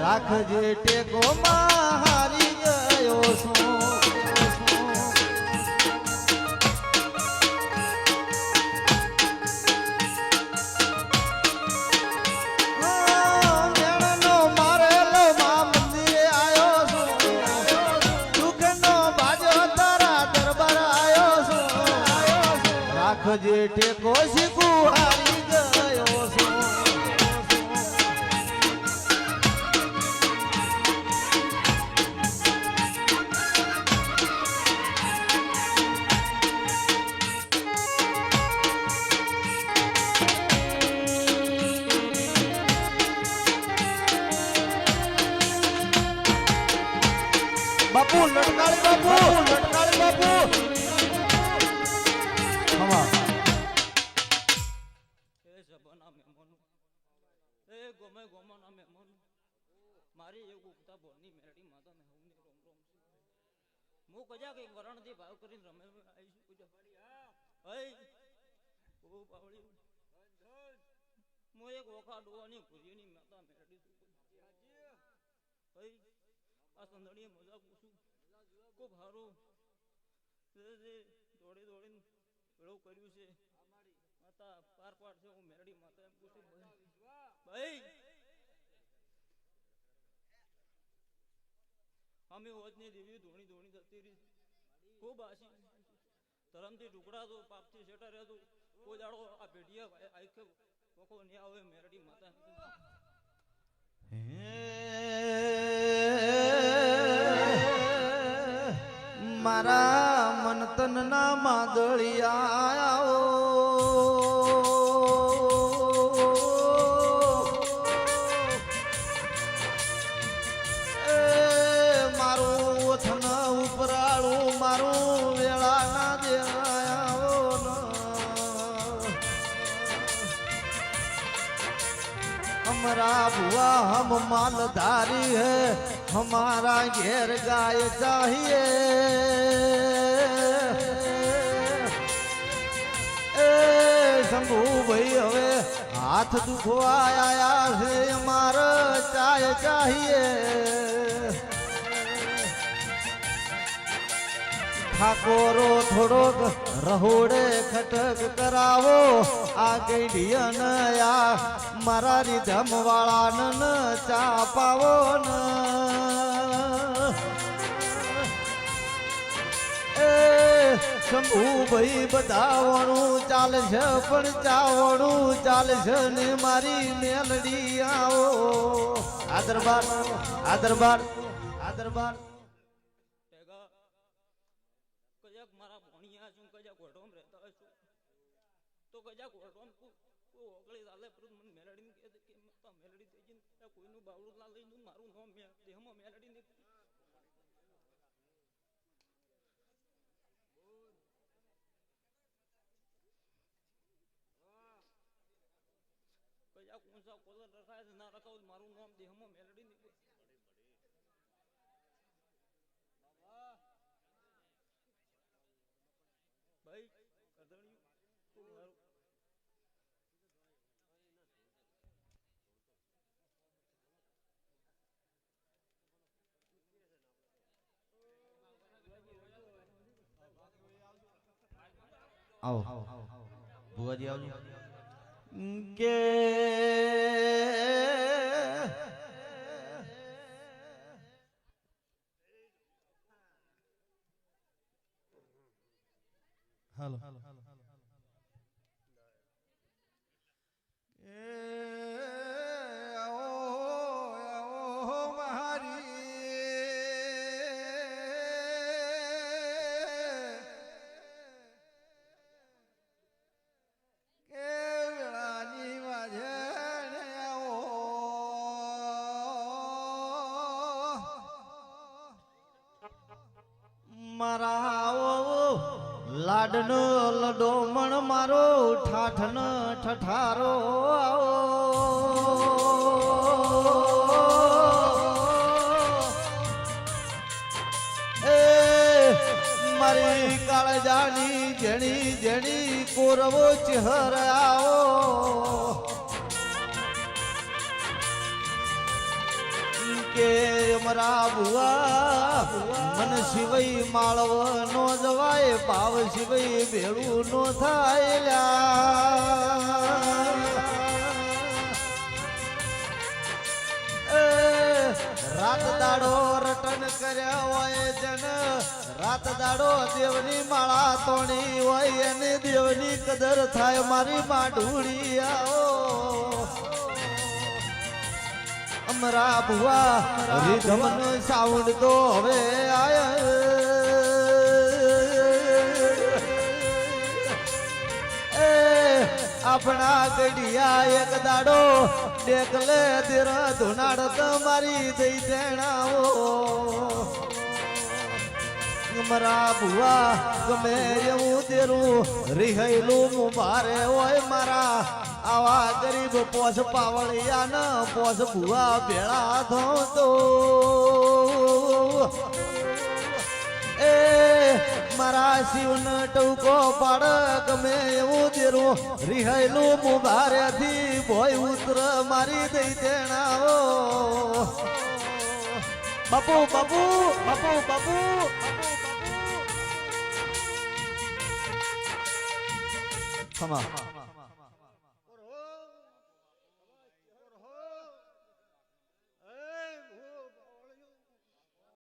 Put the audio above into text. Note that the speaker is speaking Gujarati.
રાખજે ટેકો માં હારી ગયો છું. રાખજે ટેકો શીખું હારી ગયો બાપુ બાપુ લટકાળી બાપુ. હવા એ સભાના મહેમાનો એ ગમે ગોમાના મહેમાનો. મારી એક ઉગતા બોલની મેરડી માતા ને હવને રોમ રોમ છું. હું કજા કઈ વરણથી ભાવ કરીને રમે આવી છું કજા હઈ. ઓ બાવળી હું એક ઓખા ડોવાની ભુજીની માતા મેરડી છું હઈ. આ સંદણીએ મજા પૂછું ખૂબ સારું દોડી દોડીને પેલું કર્યું છે. માતા પાર પાર છે હું મેરડી માતા એમ પૂછું, ભાઈ અમે હોજની દેવી ધોણી ધોણી જતી રહી. ખૂબ આશી. ધરમથી ટુકડા તો પાપથી શેટા રહેતો કોઈ દાડો આ પેઢીએ આખે વખો નહીં આવે, મેરડી માતા એમ મારા મન તન ના માદળિયા मेरा बुआ हम मालधारी है, हमारा घेर गाय चाहिए। शंभू भाई, हवे हाथ दुखवाया है हमारा चाय चाहिए। ઠાકોરો થોડોક રહોડે ખટક કરાવો. આ ગઈડિયન આ મારા રીધમ વાળાને ચા પાવો ન શંભુ ભાઈ બધાવણું ચાલશે, પણ ચાવણું ચાલશે ને મારી મેલડી આવો. આ દરબાર આ દરબાર આ દરબાર. કજાક મારા ભણિયા છું, કજાક ઓઢોમ રહેતા છું. તો કજાક ઓઢોમ કોઈ ઓગળી ચાલે પર મને મેલડીને કહે છે કે મતા મેલડી થઈ જઈને કોઈનું બાવળું ના લઈને મારું નામ મેં, દેહમાં મેલડી ને કજાક ઊંચા કોલર રખાય ના રખાવું મારું નામ દેહમાં મેલડી આવો. ભુવાજી આવજો. કે હાલો. કે મારા આવો લાડનો લડોમણ મારો ઠાઠન ઠઠારો. એ મારી કાળજાની જણી જણી કોરવો ચહેર આવો. કે મરા ભુવા મન શિવય માળવ નો જવાય, ભાવ શિવય ભેળું નો થાય. રાત દાડો રટન કર્યા હોય જન, રાત દાડો દેવની માળા તોણી હોય અને દેવની કદર થાય મારી માઢુડી આવો અમરા ભુવા, રીધમન સાઉન્ડ તો હવે આય. એ, આપણા ગઢિયા એક દાડો દેખલે તેરા ધુનાડ તમારી દઈ દેણાવો મરા ભુવા, ગમે એવું તેરું રિહૈલું મુભારે હોય મારા. આવા ગરીબ પોસ પાવળિયા ન પોસ ભુવા ભેળા થો તો એ મારા શિવન ટૂંકો પાડ ગમે એવું તેરું રિહાયેલું મુભારે થી ભોય ઉતર મારી દઈ દેણાવો બાપુ બાપુ બાપુ બાપુ. ખમા.